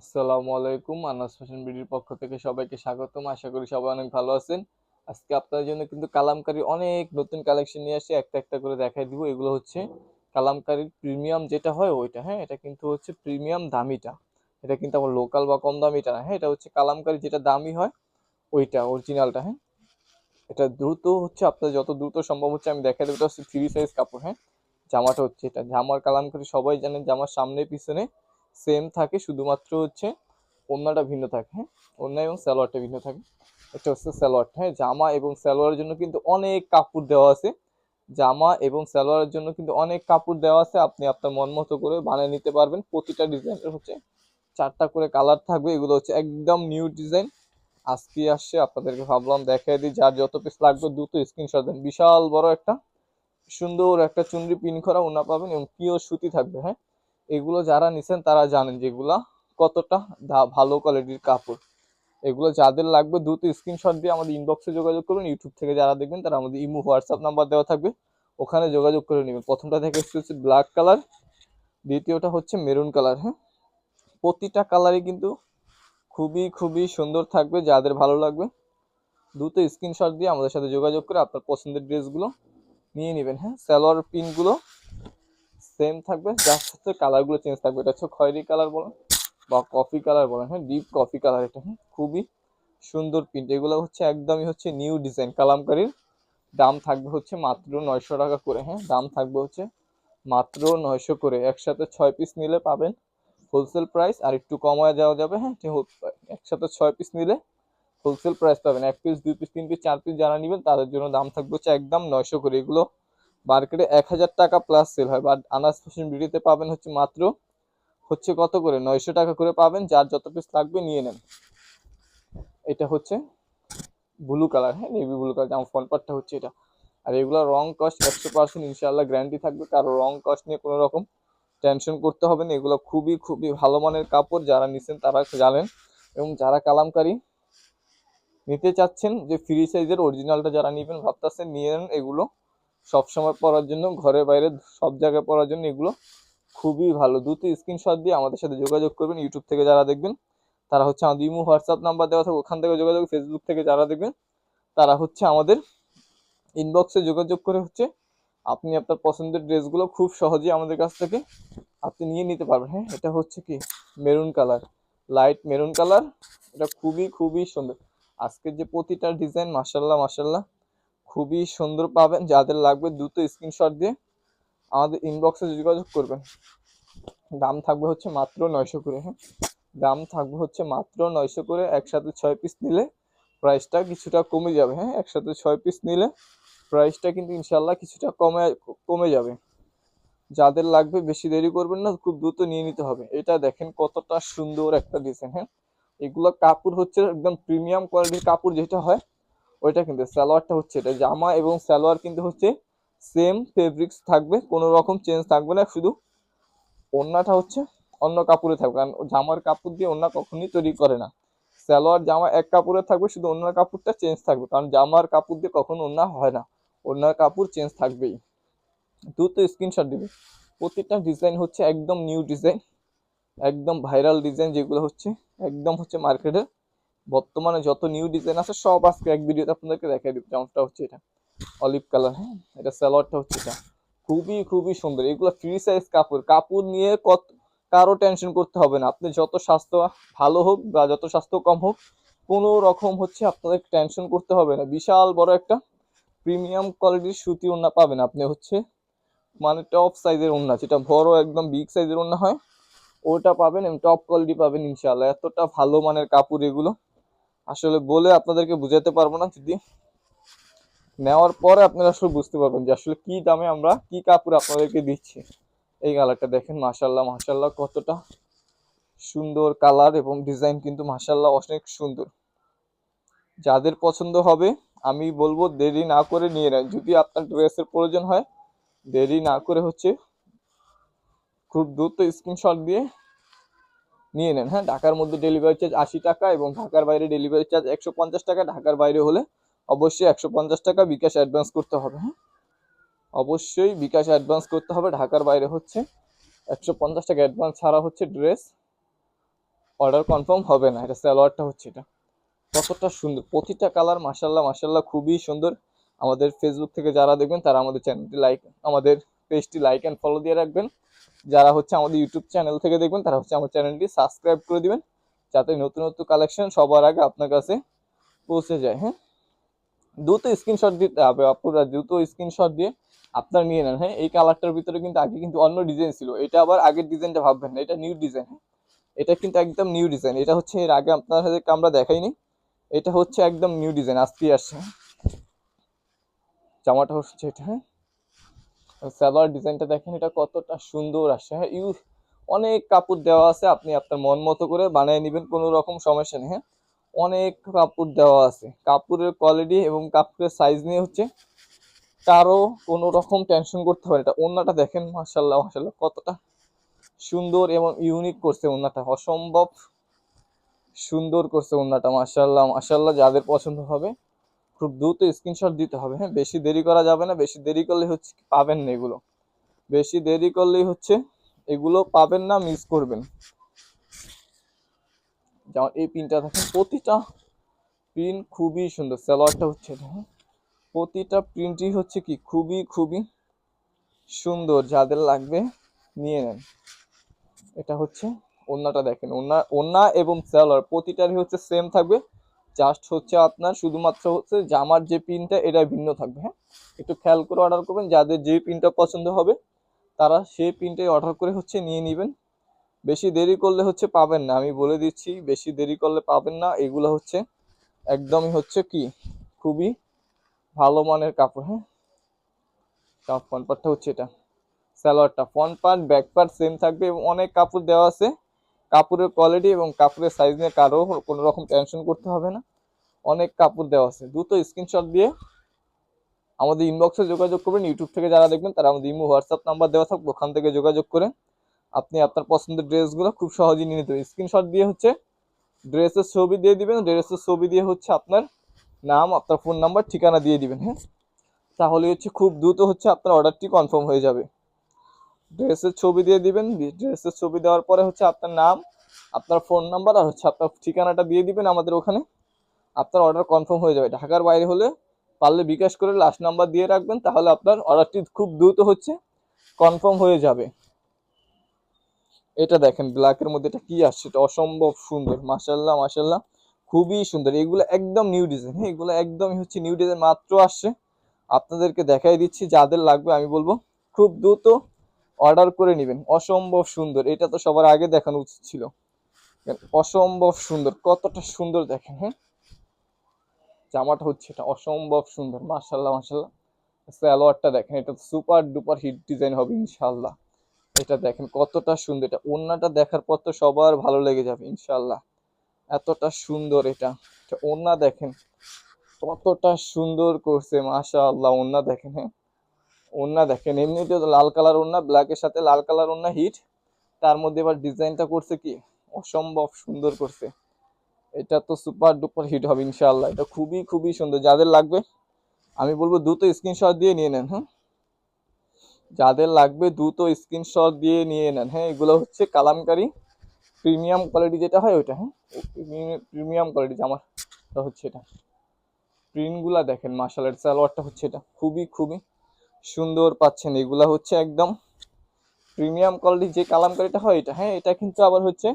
আসসালামু আলাইকুম, আনাস ফ্যাশন বিডির পক্ষ থেকে সবাইকে স্বাগতম। আশা করি সবাই অনেক ভালো আছেন। আজকে আপনাদের জন্য কিন্তু কালামকারী অনেক নতুন কালেকশন নিয়ে আসি একটা একটা করে দেখাই দিব। এগুলো হচ্ছে কালামকারীর প্রিমিয়াম যেটা হয় ওইটা হ্যাঁ? এটা কিন্তু হচ্ছে প্রিমিয়াম দামিটা। এটা কিন্তু আমার লোকাল বা কম দামিটা না হ্যাঁ? এটা হচ্ছে কালামকারী যেটা দামি হয়, ওইটা অরিজিনালটা হ্যাঁ? এটা দ্রুত হচ্ছে আপনার যত দ্রুত সম্ভব হচ্ছে আমি দেখাই দেবো। এটা হচ্ছে থ্রি সাইজ কাপড় হ্যাঁ? জামাটা হচ্ছে এটা। জামার কালামকারী সবাই জানেন জামার সামনে পিছনে সেম থাকে, শুধুমাত্র হচ্ছে ওড়নাটা ভিন্ন থাকে হ্যাঁ? ওড়না এবং সালোয়ারটা ভিন্ন থাকে। এটা হচ্ছে সালোয়ারটা হ্যাঁ? জামা এবং সালোয়ারের জন্য কিন্তু অনেক কাপড় দেওয়া আছে। জামা এবং সালোয়ারের জন্য কিন্তু অনেক কাপড় দেওয়া আছে। আপনি আপনার মন মতো করে বানিয়ে নিতে পারবেন। প্রতিটা ডিজাইনের হচ্ছে চারটা করে কালার থাকবে। এগুলো হচ্ছে একদম নিউ ডিজাইন। আজকে আসছে, আপনাদেরকে ভাবলাম দেখাই দিই। যার যত পিস লাগবে দ্রুত স্ক্রিনশট দেন। বিশাল বড় একটা, সুন্দর একটা চুনরি পিন করা ওনা পাবেন এবং পিওর সুতি থাকবে হ্যাঁ? এগুলো যারা নিছেন তারা জানেন যেগুলা কতটা ভালো কোয়ালিটির কাপড়। এগুলো যাদের লাগবে দ্রুত স্ক্রিনশট দিয়ে আমাদের ইনবক্সে যোগাযোগ করুন ইউটিউব থেকে যারা দেখবেন তারা আমাদের ইমো হোয়াটসঅ্যাপ নাম্বার দেওয়া থাকবে, ওখানে যোগাযোগ করে নেবেন। প্রথমটা থেকে হচ্ছে ব্ল্যাক কালার দ্বিতীয়টা হচ্ছে মেরুন কালার হ্যাঁ? প্রতিটা কালারই কিন্তু খুবই খুবই সুন্দর থাকবে, যাদের ভালো লাগবে, দ্রুত স্ক্রিনশট দিয়ে আমাদের সাথে যোগাযোগ করে আপনার পছন্দের ড্রেসগুলো নিয়ে নেবেন হ্যাঁ? সালোয়ার পিনগুলো সেম থাকবে যার সাথে কালারগুলো চেঞ্জ থাকবে। এটা হচ্ছে খয়েরি কালার বলেন বা কফি কালার বলেন। হ্যাঁ ডিপ কফি কালার এটা হ্যাঁ খুবই সুন্দর প্রিন্ট এগুলো হচ্ছে একদমই হচ্ছে নিউ ডিজাইন কালামকারীর। দাম থাকবে হচ্ছে মাত্র নয়শো টাকা করে হ্যাঁ দাম থাকবে হচ্ছে মাত্র নয়শো করে। একসাথে ছয় পিস নিলে পাবেন হোলসেল প্রাইস আর একটু কমায় যাওয়া যাবে হ্যাঁ একসাথে ছয় পিস নিলে হোলসেল প্রাইস পাবেন। এক পিস দুই পিস তিন পিস চার পিস যারা নেবেন, তাদের জন্য দাম থাকবে হচ্ছে একদম নয়শো করে। এগুলো মার্কেটে এক হাজার টাকা প্লাস সেল হয়। বাট আনাস ফ্যাশন বিডিতে পাবেন হচ্ছে মাত্র, হচ্ছে কত করে? নয়শো টাকা করে পাবেন। যার যত পিস লাগবে নিয়ে নেন। এটা হচ্ছে ব্লু কালার হ্যাঁ নেভি ব্লু কালার যেমন ফ্রন্ট পার্টটা হচ্ছে এটা। আর এগুলো রং কস্ট একশো পার্সেন্ট ইনশাল্লাহ গ্যারান্টি থাকবে। কারও রং কস্ট নিয়ে কোনো রকম টেনশন করতে হবে না। এগুলো খুবই খুবই ভালো মানের কাপড়। যারা নিছেন তারা জানেন। এবং যারা কালামকারী নিতে চাচ্ছেন, যে ফ্রি সাইজের অরিজিনালটা যারা নেবেন, ভাবতেছেন, নিয়ে নেন এগুলো। সবসময় পরার জন্য ঘরে বাইরে সব জায়গায় পরার জন্য এগুলো খুবই ভালো। দ্রুত স্ক্রিনশট দিয়ে আমাদের সাথে যোগাযোগ করবেন ইউটিউব থেকে যারা দেখবেন, তারা হচ্ছে আমাদের ইমো হোয়াটসঅ্যাপ নাম্বার দেওয়া থাকবে, ওখান থেকে যোগাযোগ ফেসবুক থেকে যারা দেখবেন, তারা হচ্ছে আমাদের ইনবক্সে যোগাযোগ করে হচ্ছে আপনি আপনার পছন্দের ড্রেসগুলো খুব সহজেই আমাদের কাছ থেকে আপনি নিয়ে নিতে পারবেন। হ্যাঁ এটা হচ্ছে কি? Maroon colour light maroon colour, এটা খুবই খুবই সুন্দর। আজকের যে প্রতিটা ডিজাইন মাসাল্লাহ মাসাল্লাহ খুবই সুন্দর পাবেন। যাদের লাগবে দ্রুত স্ক্রিনশট দিয়ে আমাদের ইনবক্সে যোগাযোগ করবেন। দাম থাকবে হচ্ছে মাত্র নয়শো করে হ্যাঁ? দাম থাকবে হচ্ছে মাত্র নয়শো করে, একসাথে ছয় পিস নিলে প্রাইসটা কিছুটা কমে যাবে হ্যাঁ? একসাথে ছয় পিস নিলে প্রাইসটা কিন্তু ইনশাল্লাহ কিছুটা কমে কমে যাবে। যাদের লাগবে বেশি দেরি করবেন না, খুব দ্রুত নিয়ে নিতে হবে। এটা দেখেন কতটা সুন্দর একটা ডিজাইন হ্যাঁ? এগুলো কাপড় হচ্ছে একদম প্রিমিয়াম কোয়ালিটির কাপড় যেটা হয় ওইটা কিন্তু সালোয়ারটা হচ্ছে এটা জামা এবং সালোয়ার কিন্তু হচ্ছে সেম ফেব্রিক্স থাকবে, কোনো রকম চেঞ্জ থাকবে না, শুধু ওড়নাটা হচ্ছে অন্য কাপড়ে থাকবে, কারণ জামার কাপড় দিয়ে ওড়না কখনোই তৈরি করে না। সালোয়ার, জামা এক কাপড়ে থাকবে, শুধু ওড়নার কাপড়টা চেঞ্জ থাকবে, কারণ জামার কাপড় দিয়ে কখনো ওড়না হয় না, ওড়নার কাপড় চেঞ্জ থাকবেই। দ্রুত স্ক্রিনশট দিবে। প্রত্যেকটা ডিজাইন হচ্ছে একদম নিউ ডিজাইন একদম ভাইরাল ডিজাইন যেগুলো হচ্ছে, একদম হচ্ছে মার্কেটের বর্তমানে যত নিউ ডিজাইন আছে, সব আজকে এক ভিডিওতে আপনাদেরকে দেখাই দিব। যেমনটা হচ্ছে এটা অলিভ কালার হ্যাঁ? এটা সালোয়ারটা হচ্ছে এটা। খুবই খুবই সুন্দর। এগুলো ফ্রি সাইজ কাপড়। কাপড় নিয়ে কত, কারও টেনশন করতে হবে না। আপনি যত স্বাস্থ্য ভালো হোক বা যত স্বাস্থ্য কম হোক, কোনো রকম হচ্ছে আপনাদের টেনশন করতে হবে না। বিশাল বড় একটা প্রিমিয়াম কোয়ালিটির সুতি ওড়না পাবেন আপনি হচ্ছে মানে টপ সাইজের ওড়না, যেটা বড় একদম বিগ সাইজের ওড়না হয়, ওটা পাবেন এবং টপ কোয়ালিটি পাবেন ইনশাআল্লাহ। এতটা ভালো মানের কাপড় এগুলো। আসলে বলে আপনাদেরকে বুঝাতে পারব না যদি নেওয়ার পরে আপনারা আসলে বুঝতে পারবেন যে আসলে কি দামে আমরা কি কাপড় আপনাদেরকে দিচ্ছি। এই কালারটা দেখেন মাশাল্লাহ মাশাল্লাহ কতটা সুন্দর কালার এবং ডিজাইন কিন্তু মাশাল্লাহ অনেক সুন্দর। যাদের পছন্দ হবে, আমি বলব দেরি না করে নিয়ে নেন। যদি আপনার ড্রেসের প্রয়োজন হয়, দেরি না করে হচ্ছে খুব দ্রুত স্ক্রিনশট দিয়ে নিয়ে নেন। হ্যাঁ ঢাকার মধ্যে ডেলিভারি চার্জ আশি টাকা এবং ঢাকার বাইরে ডেলিভারি চার্জ একশো পঞ্চাশ টাকা। ঢাকার বাইরে হলে অবশ্যই একশো পঞ্চাশ টাকা বিকাশ অ্যাডভান্স করতে হবে হ্যাঁ। অবশ্যই বিকাশ অ্যাডভান্স করতে হবে। ঢাকার বাইরে হচ্ছে একশো পঞ্চাশ টাকা অ্যাডভান্স ছাড়া হচ্ছে ড্রেস অর্ডার কনফার্ম হবে না, এটা স্যালোয়ারটা হচ্ছে এটা। কতটা সুন্দর, প্রতিটা কালার মাসাল্লাহ মাসাল্লাহ খুবই সুন্দর। আমাদের ফেসবুক থেকে যারা দেখবেন তারা আমাদের চ্যানেলটি লাইক আমাদের পেজটি লাইক অ্যান্ড ফলো দিয়ে রাখবেন। যারা হচ্ছে আমাদের ইউটিউব চ্যানেল থেকে দেখবেন, তারা হচ্ছে আমার চ্যানেলটি সাবস্ক্রাইব করে দিবেন, যাতে নতুন নতুন কালেকশন সবার আগে আপনার কাছে পৌঁছে যায় হ্যাঁ? দ্রুত স্ক্রিনশট দিতে হবে আপুরা দ্রুত স্ক্রিনশট দিয়ে আপনার নিয়ে নেন হ্যাঁ? এই কালারটার ভিতরে কিন্তু আগে কিন্তু অন্য ডিজাইন ছিল, এটা আবার আগের ডিজাইনটা ভাববেন না, এটা নিউ ডিজাইন হ্যাঁ? এটা কিন্তু একদম নিউ ডিজাইন এটা হচ্ছে এর আগে আপনার সাথে আমরা দেখাইনি, এটা হচ্ছে একদম নিউ ডিজাইন আজকে আসছে হ্যাঁ? জামাটা হচ্ছে এটা হ্যাঁ? সালোয়ার ডিজাইনটা দেখেন, এটা কতটা সুন্দর আসে হ্যাঁ ইউ অনেক কাপড় দেওয়া আছে, আপনি আপনার মন মতো করে বানিয়ে নেবেন, কোনো রকম সমস্যা নেই। হ্যাঁ অনেক কাপড় দেওয়া আছে। কাপড়ের কোয়ালিটি এবং কাপড়ের সাইজ নিয়ে হচ্ছে কারও কোনো রকম টেনশন করতে হবে। এটা ওন্নাটা দেখেন মাসাল্লাহ মাসাল্লাহ কতটা সুন্দর এবং ইউনিক করছে ওন্নাটা। অসম্ভব সুন্দর করছে ওন্নাটা মাসাল্লাহ মাসাল্লাহ যাদের পছন্দ হবে। খুব দ্রুত স্ক্রিনশট দিতে হবে। হ্যাঁ বেশি দেরি করা যাবে না, বেশি দেরি করলে হচ্ছে পাবেন না এগুলো। বেশি দেরি করলেই হচ্ছে এগুলো পাবেন না মিস করবেন। যেমন এই পিনটা দেখেন, প্রতিটা প্রিন্ট খুবই সুন্দর। সালোয়ারটা হচ্ছে হ্যাঁ প্রতিটা প্রিন্টই হচ্ছে কি খুবই খুবই সুন্দর। যাদের লাগবে নিয়ে নেন। এটা হচ্ছে ওন্নাটা দেখেন, ওন্না ওন্না এবং সালোয়ার প্রতিটারই হচ্ছে সেম থাকবে। জাস্ট হচ্ছে আপনার শুধুমাত্র হচ্ছে জামার যে পিনটা এটা ভিন্ন থাকবে হ্যাঁ? একটু খেয়াল করে অর্ডার করবেন, যাদের যে পিনটা পছন্দ হবে, তারা সেই পিনটাই অর্ডার করে হচ্ছে নিয়ে নেবেন। বেশি দেরি করলে হচ্ছে পাবেন না, আমি বলে দিচ্ছি, বেশি দেরি করলে পাবেন না, এগুলো হচ্ছে একদমই হচ্ছে কি, খুবই ভালো মানের কাপড় হ্যাঁ? ফ্রন্ট পার্টটা হচ্ছে এটা, সালোয়ারটা front part back part same থাকবে, এবং অনেক কাপড় দেওয়া আছে। কাপড়ের কোয়ালিটি এবং কাপড়ের সাইজ নিয়ে কারও কোনো রকম টেনশন করতে হবে না। অনেক কাপড় দেওয়া আছে। দ্রুত স্ক্রিনশট দিয়ে আমাদের ইনবক্সে যোগাযোগ করবেন। ইউটিউব থেকে যারা দেখবেন, তারা আমাদের ইমো হোয়াটসঅ্যাপ নাম্বার দেওয়া থাকবে। ওখান থেকে যোগাযোগ করে আপনি আপনার পছন্দের ড্রেসগুলো খুব সহজেই নিয়ে নিতে স্ক্রিনশট দিয়ে হচ্ছে ড্রেসের ছবি দিয়ে দিবেন। ড্রেসের ছবি দিয়ে হচ্ছে আপনার নাম, আপনার ফোন নাম্বার ঠিকানা দিয়ে দিবেন হ্যাঁ? তাহলে হচ্ছে খুব দ্রুত হচ্ছে আপনার অর্ডারটি কনফার্ম হয়ে যাবে। ড্রেসের ছবি দিয়ে দিবেন ড্রেসের ছবি দেওয়ার পরে হচ্ছে আপনার নাম, আপনার ফোন নাম্বার আর হচ্ছে আপনার ঠিকানাটা দিয়ে দিবেন আমাদের ওখানে। আপনার অর্ডার কনফার্ম হয়ে যাবে। ঢাকার বাইরে হলে পারলে বিকাশ করে লাস্ট নাম্বার দিয়ে রাখবেন, তাহলে আপনার অর্ডারটি খুব দ্রুত হচ্ছে কনফার্ম হয়ে যাবে। এটা দেখেন ব্ল্যাকের মধ্যে এটা কি আসছে? এটা অসম্ভব সুন্দর মাসাল্লাহ মাসাল্লাহ খুবই সুন্দর। এগুলো একদম নিউ ডিজাইন হ্যাঁ এগুলো একদমই হচ্ছে নিউ ডিজাইন মাত্র আসছে। আপনাদেরকে দেখাই দিচ্ছি, যাদের লাগবে আমি বলব, খুব দ্রুত অর্ডার করে নেবেন। অসম্ভব সুন্দর। এটা তো সবার আগে দেখানো উচিত ছিল। অসম্ভব সুন্দর। কতটা সুন্দর দেখেন হ্যাঁ? জামাটা হচ্ছে এটা অসম্ভব সুন্দর মার্শাল্লাহ মার্শাল্লাহ সালোয়ারটা দেখেন, এটা সুপার ডুপার হিট ডিজাইন হবে ইনশাল্লাহ এটা দেখেন কতটা সুন্দর। এটা ওন্নাটা দেখার পর তো সবার ভালো লেগে যাবে ইনশাল্লাহ এতটা সুন্দর এটা। ওন্না দেখেন, কতটা সুন্দর করছে, মাশাআল্লাহ ওন্না দেখেন হ্যাঁ? ওন্না দেখেন, এমনিতে লাল কালার ওন্না ব্ল্যাকের সাথে লাল কালার ওন্না হিট তার মধ্যে এবার ডিজাইনটা করছে কি? অসম্ভব সুন্দর করছে। এটা তো সুপার ডুপার হিট হবে ইনশাআল্লাহ। এটা খুবই খুবই সুন্দর। যাদের লাগবে, আমি বলব দ্রুত স্ক্রিনশট দিয়ে নিয়ে নেন হ্যাঁ? যাদের লাগবে, দ্রুত স্ক্রিনশট দিয়ে নিয়ে নেন হ্যাঁ? এগুলো হচ্ছে কালামকারি প্রিমিয়াম কোয়ালিটি যেটা হয় ওইটা হ্যাঁ? প্রিমিয়াম কোয়ালিটি জামার হচ্ছে এটা। প্রিন্টগুলা দেখেন মার্শাল আর্ট সালোয়ারটা হচ্ছে এটা। খুবই খুবই। সুন্দর পাচ্ছেন। এগুলা হচ্ছে একদম প্রিমিয়াম কোয়ালিটি যে কালামকারিটা হয় এটা। হ্যাঁ এটা কিন্তু আবার হচ্ছে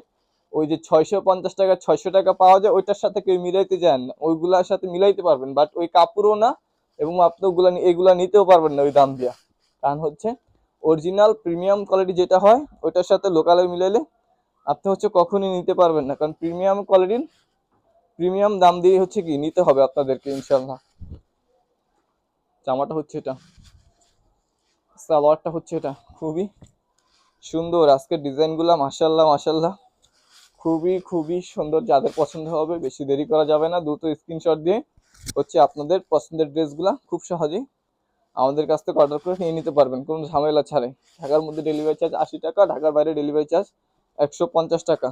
ওই যে ছয়শো পঞ্চাশ টাকা, ছয়শো টাকা পাওয়া যায়, ওইটার সাথে কেউ মিলাইতে যান। ওইগুলার সাথে মিলাইতে পারবেন বাট ওই কাপড়ও না এবং আপনি ওগুলা এগুলা নিতেও পারবেন না ওই দাম দিয়া। কারণ হচ্ছে অরিজিনাল প্রিমিয়াম কোয়ালিটি যেটা হয়, ওইটার সাথে লোকালে মিলাইলে আপনি হচ্ছে কখনই নিতে পারবেন না। কারণ প্রিমিয়াম কোয়ালিটির প্রিমিয়াম দাম দিয়ে হচ্ছে কি, নিতে হবে আপনাদেরকে ইনশাল্লাহ জামাটা হচ্ছে এটা। সালোয়ারটা হচ্ছে এটা। খুবই সুন্দর আজকের ডিজাইনগুলো মাসাল্লাহ মাসাল্লাহ খুবই খুবই সুন্দর। যাদের পছন্দ হবে বেশি দেরি করা যাবে না, দ্রুত স্ক্রিনশট দিয়ে হচ্ছে আপনাদের পছন্দের ড্রেসগুলো খুব সহজেই আমাদের কাছ থেকে অর্ডার করে নিয়ে নিতে পারবেন, কোনো ঝামেলা ছাড়াই। ঢাকার মধ্যে ডেলিভারি চার্জ আশি টাকা, ঢাকার বাইরে ডেলিভারি চার্জ একশো পঞ্চাশ টাকা।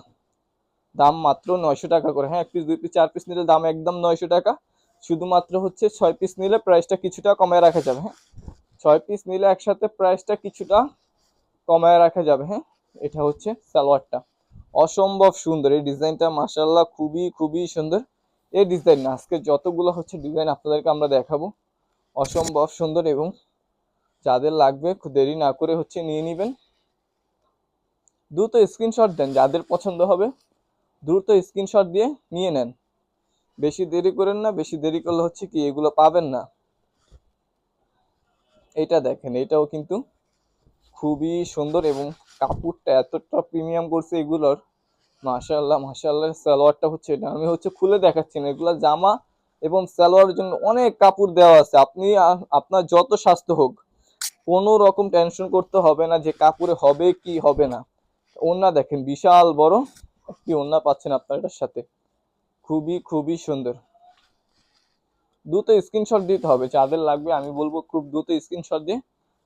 দাম মাত্র নয়শো টাকা করে। হ্যাঁ এক পিস দুই পিস চার পিস নিলে দাম একদম নয়শো টাকা। শুধুমাত্র হচ্ছে ছয় পিস নিলে প্রাইসটা কিছুটা কমায় রাখা যাবে হ্যাঁ। ছয় পিস নিলে একসাথে প্রাইসটা কিছুটা কমায় রাখা যাবে হ্যাঁ? এটা হচ্ছে সালোয়ারটা। অসম্ভব সুন্দর। এই ডিজাইনটা মাসাল্লাহ খুবই খুবই সুন্দর। এই ডিজাইন না, আজকে যতগুলো হচ্ছে ডিজাইন আপনাদেরকে আমরা দেখাবো। অসম্ভব সুন্দর এবং যাদের লাগবে দেরি না করে হচ্ছে নিয়ে নেবেন। দ্রুত স্ক্রিনশট দেন, যাদের পছন্দ হবে, দ্রুত স্ক্রিনশট দিয়ে নিয়ে নেন। বেশি দেরি করেন না, বেশি দেরি করলে হচ্ছে কি, এগুলো পাবেন না। এটা দেখেন, এটাও কিন্তু খুবই সুন্দর এবং কাপড়টা এতটা প্রিমিয়াম করছে এগুলোর। মাশাআল্লাহ মাশাআল্লাহ, সালোয়ারটা হচ্ছে এটা। আমি হচ্ছে খুলে দেখাচ্ছি না, এগুলা জামা এবং সালোয়ারের জন্য অনেক কাপড় দেওয়া আছে। আপনি আপনার যত স্বাস্থ্য হোক, কোনো রকম টেনশন করতে হবে না যে কাপড়ে হবে কি হবে না। ওন্না দেখেন, বিশাল বড় একটি ওন্না পাচ্ছেন আপনার এটার সাথে। খুবই খুবই সুন্দর। দ্রুত স্ক্রিনশট দিতে হবে। যাদের লাগবে আমি বলব খুব দ্রুত স্ক্রিনশট দিয়ে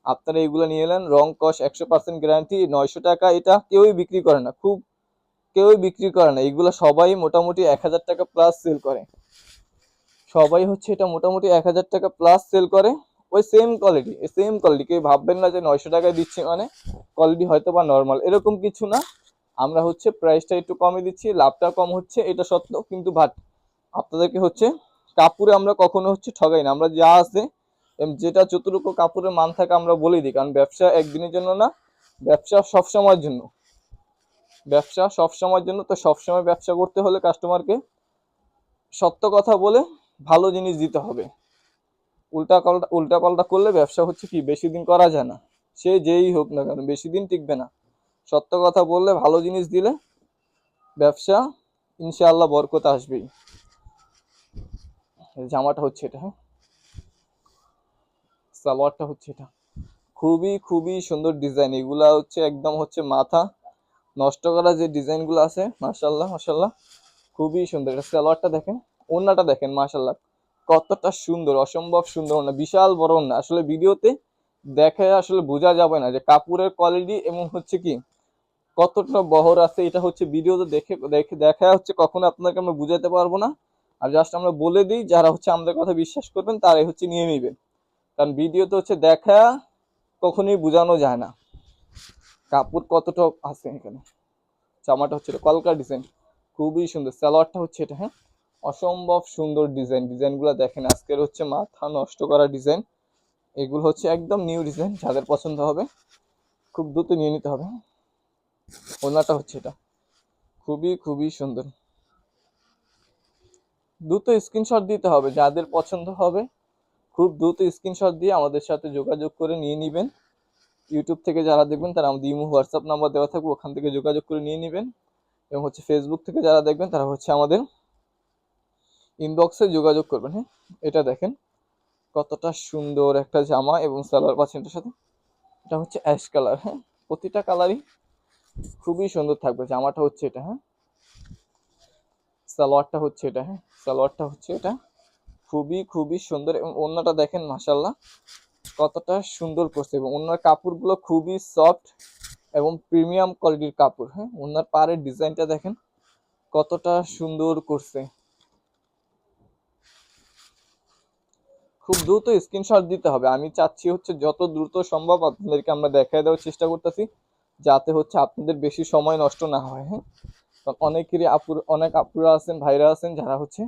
আপনারা এগুলো নিয়ে এলেন রং কস একশো পার্সেন্ট গ্যারান্টি নয়শো টাকা এটা কেউই বিক্রি করে না। খুব কেউই বিক্রি করে না। এগুলো সবাই মোটামুটি এক হাজার টাকা প্লাস সেল করে। সবাই হচ্ছে এটা মোটামুটি এক হাজার টাকা প্লাস সেল করে। ওই সেম কোয়ালিটি সেম কোয়ালিটি কেউ ভাববেন না যে নয়শো টাকায় দিচ্ছি মানে কোয়ালিটি হয়তো বা নর্মাল এরকম কিছু না। আমরা হচ্ছে প্রাইসটা একটু কমে দিচ্ছি। লাভটা কম হচ্ছে, এটা সত্য। কিন্তু বাট আপনাদেরকে হচ্ছে কাপড়ে আমরা কখনো হচ্ছে ঠগাই না। আমরা যা আছে যেটা যতটুকু কাপড়ের মান থাকে আমরা বলে দিই। কারণ ব্যবসা একদিনের জন্য না, ব্যবসা সব সময়ের জন্য। ব্যবসা সব সময়ের জন্য তো সব সময় ব্যবসা করতে হলে কাস্টমারকে সত্য কথা বলে ভালো জিনিস দিতে হবে। উল্টা পাল্টা উল্টা পাল্টা করলে ব্যবসা হচ্ছে কি, বেশি দিন করা যায় না। সে যেই হোক না কেন, বেশি দিন টিকবে না। সত্য কথা বললে ভালো জিনিস দিলে ব্যবসা ইনশাআল্লাহ বরকত আসবেই। জামাটা হচ্ছে এটা হ্যাঁ? সালোয়ারটা হচ্ছে এটা। খুবই খুবই সুন্দর ডিজাইন। এগুলা হচ্ছে একদম হচ্ছে মাথা। নষ্ট করা যে ডিজাইনগুলো আছে মাশাল্লাহ মাশাল্লাহ খুবই সুন্দর। এটা সালোয়ারটা দেখেন, ওন্নাটা দেখেন মাশাল্লাহ কতটা সুন্দর, অসম্ভব সুন্দর ওন্না, বিশাল বড় ওন্না। আসলে ভিডিওতে দেখে আসলে বোঝা যাবে না যে কাপড়ের কোয়ালিটি এবং হচ্ছে কি, কতটা বহর আছে। এটা হচ্ছে ভিডিওতে দেখে দেখে, দেখা হচ্ছে, কখনো আপনাকে আমরা বুঝাতে পারব না। আর জাস্ট আমরা বলে দিই, যারা হচ্ছে আমাদের কথা বিশ্বাস করবেন, তারাই হচ্ছে নিয়ে নেবেন। কারণ ভিডিওতে হচ্ছে দেখা কখনোই বোঝানো যায় না। কাপড় কতটা আছে এখানে? জামাটা হচ্ছে এটা কলকার ডিজাইন খুবই সুন্দর। সালোয়ারটা হচ্ছে এটা হ্যাঁ? অসম্ভব সুন্দর ডিজাইন ডিজাইনগুলো দেখেন, আজকের হচ্ছে মাথা নষ্ট করা ডিজাইন এগুলো হচ্ছে একদম নিউ ডিজাইন যাদের পছন্দ হবে, খুব দ্রুত নিয়ে নিতে হবে ওনাটা হচ্ছে এটা। খুবই খুবই সুন্দর। দ্রুত স্ক্রিনশট দিতে হবে, যাদের পছন্দ হবে, খুব দ্রুত স্ক্রিনশট দিয়ে আমাদের সাথে যোগাযোগ করে নিয়ে নেবেন। ইউটিউব থেকে যারা দেখবেন, তারা আমাদের ইমো হোয়াটসঅ্যাপ নাম্বার দেওয়া থাকবে, ওখান থেকে যোগাযোগ করে নিয়ে নেবেন। এবং হচ্ছে ফেসবুক থেকে যারা দেখবেন, তারা হচ্ছে আমাদের ইনবক্সে যোগাযোগ করবেন হ্যাঁ? এটা দেখেন, কতটা সুন্দর একটা জামা এবং সালোয়ার পাচ্ছেন এটার সাথে। এটা হচ্ছে অ্যাশ কালার হ্যাঁ? প্রতিটা কালারই খুবই সুন্দর থাকবে, জামাটা হচ্ছে এটা হ্যাঁ? সালোয়ারটা হচ্ছে এটা হ্যাঁ? সালোয়ারটা হচ্ছে এটা। খুবই খুবই সুন্দর এবং অন্যটা দেখেন মাসাল্লাহ কতটা সুন্দর করছে। এবং অন্যার কাপড়গুলো খুবই সফট এবং প্রিমিয়াম কোয়ালিটির কাপড় হ্যাঁ? অন্যার পাড়ের ডিজাইনটা দেখেন, কতটা সুন্দর করছে। খুব দ্রুত স্ক্রিনশট দিতে হবে। আমি চাচ্ছি হচ্ছে যত দ্রুত সম্ভব আপনাদেরকে আমরা দেখায় দেওয়ার চেষ্টা করতেছি, যাতে হচ্ছে আপনাদের বেশি সময় নষ্ট না হয় হ্যাঁ? অনেকেরই আপুর, অনেক আপুরা আছেন, ভাইরা আছেন, যারা হচ্ছে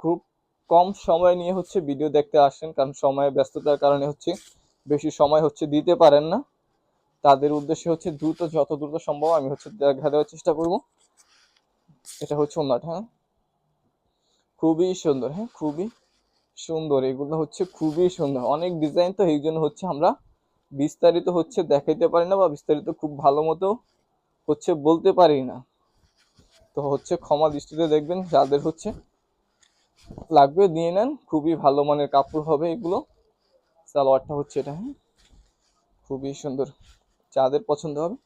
খুব কম সময় নিয়ে হচ্ছে ভিডিও দেখতে আসেন, কারণ সময় ব্যস্ততার কারণে হচ্ছে বেশি সময় হচ্ছে দিতে পারেন না। তাদের উদ্দেশ্যে হচ্ছে দ্রুত, যত দ্রুত সম্ভব আমি হচ্ছে দেখা দেওয়ার চেষ্টা করব। এটা হচ্ছে ওনাটা হ্যাঁ? খুবই সুন্দর হ্যাঁ? খুবই সুন্দর, এগুলো হচ্ছে খুবই সুন্দর। অনেক ডিজাইন তো এই জন্য হচ্ছে আমরা বিস্তারিত হচ্ছে দেখাইতে পারি না বা বিস্তারিত খুব ভালো মতো হচ্ছে বলতে পারি না। তো হচ্ছে ক্ষমা দৃষ্টিতে দেখবেন, যাদের হচ্ছে লাগবে, নিয়ে নেন। খুবই ভালো মানের কাপড় হবে এগুলো। সালোয়ারটা হচ্ছে এটা হ্যাঁ? খুবই সুন্দর। যাদের পছন্দ হবে,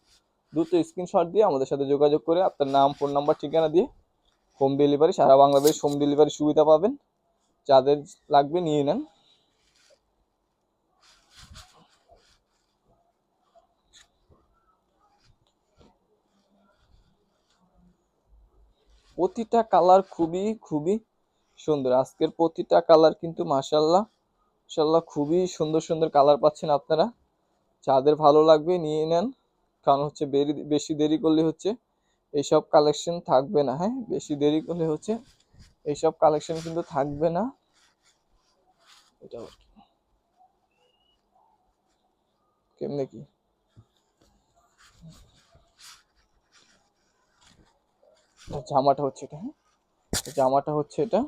দ্রুত স্ক্রিনশট দিয়ে আমাদের সাথে যোগাযোগ করে আপনার নাম ফোন নাম্বার ঠিকানা দিয়ে হোম ডেলিভারি সারা বাংলাদেশ হোম ডেলিভারি সুবিধা পাবেন। যাদের লাগবে, নিয়ে নেন। প্রতিটা কালার খুবই খুবই সুন্দর। আজকের প্রতিটা কালার কিন্তু মাশাল্লাহ মাশাল্লাহ খুবই সুন্দর সুন্দর কালার পাচ্ছেন আপনারা। যাদের ভালো লাগবে নিয়ে নেন, কারণ হচ্ছে বেশি দেরি করলে হচ্ছে এইসব কালেকশন থাকবে না হ্যাঁ? বেশি দেরি করলে হচ্ছে এইসব কালেকশন কিন্তু থাকবে না। এটা? কেমনে কি? জামাটা হচ্ছে এটা হ্যাঁ? জামাটা হচ্ছে এটা।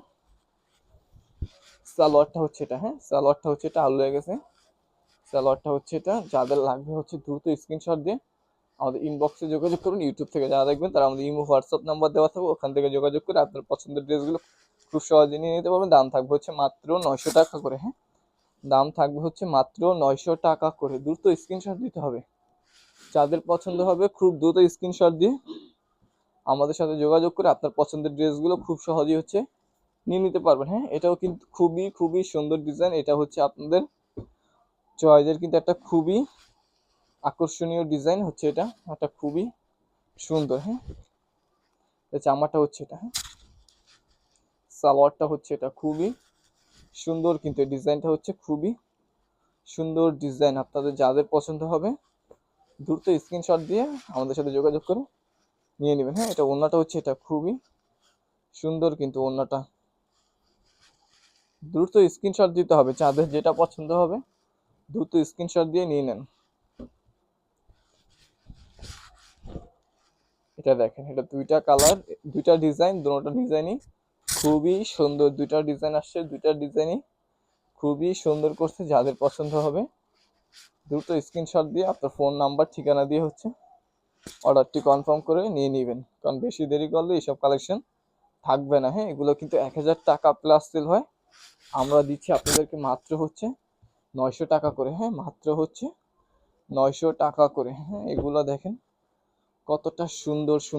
সালোয়ারটা হচ্ছে এটা হ্যাঁ? সালোয়ারটা হচ্ছে এটা, আলু হয়ে গেছে। সালোয়ারটা হচ্ছে এটা, যাদের লাগবে হচ্ছে দ্রুত স্ক্রিনশট দিয়ে আমাদের ইনবক্সে যোগাযোগ করুন ইউটিউব থেকে যারা দেখবেন তারা আমাদের ইমো হোয়াটসঅ্যাপ নাম্বার দেওয়া থাকবে, ওখান থেকে যোগাযোগ করে আপনার পছন্দের ড্রেসগুলো খুব সহজে নিয়ে নিতে পারবেন। দাম থাকবে হচ্ছে মাত্র নয়শো টাকা করে হ্যাঁ? দাম থাকবে হচ্ছে মাত্র নয়শো টাকা করে। দ্রুত স্ক্রিনশট দিতে হবে। যাদের পছন্দ হবে খুব দ্রুত স্ক্রিনশট দিয়ে আমাদের সাথে যোগাযোগ করে আপনার পছন্দের ড্রেসগুলো খুব সহজেই হচ্ছে নিয়ে নিতে পারবেন। হ্যাঁ এটাও কিন্তু খুবই খুবই সুন্দর ডিজাইন এটা হচ্ছে আপনাদের চয়েসের কিন্তু একটা খুবই আকর্ষণীয় ডিজাইন হচ্ছে এটা। একটা খুবই সুন্দর হ্যাঁ। জামাটা হচ্ছে এটা হ্যাঁ। সালোয়ারটা হচ্ছে এটা, খুবই সুন্দর কিন্তু ডিজাইনটা হচ্ছে খুবই সুন্দর ডিজাইন আপনাদের যাদের পছন্দ হবে, দ্রুত স্ক্রিনশট দিয়ে আমাদের সাথে যোগাযোগ করে নিয়ে নেবেন হ্যাঁ। এটা ওড়নাটা হচ্ছে এটা, খুবই সুন্দর কিন্তু ওড়নাটা। দ্রুত স্ক্রিনশট দিতে হবে চাঁদের যেটা পছন্দ হবে। দ্রুত স্ক্রিনশট দিয়ে নিয়ে নেন। এটা দেখেন, এটা দুইটা কালার দুইটা ডিজাইন দুটোটা ডিজাইনই খুবই সুন্দর। দুইটা ডিজাইন আসছে, দুইটা ডিজাইনই খুবই সুন্দর করছে, যাদের পছন্দ হবে। দ্রুত স্ক্রিনশট দিয়ে আপনার ফোন নাম্বার ঠিকানা দিয়ে হচ্ছে অর্ডারটি কনফার্ম করে নিয়ে নেবেন। কারণ বেশি দেরি করলে এইসব কালেকশন থাকবে না। হ্যাঁ এগুলো কিন্তু এক হাজার টাকা প্লাস সেল হয়। আমরা দিচ্ছি আপনাদেরকে মাত্র হচ্ছে নয়শো টাকা করে হ্যাঁ মাত্র হচ্ছে নয়শো টাকা করে হ্যাঁ এগুলো দেখেন কতটা সুন্দর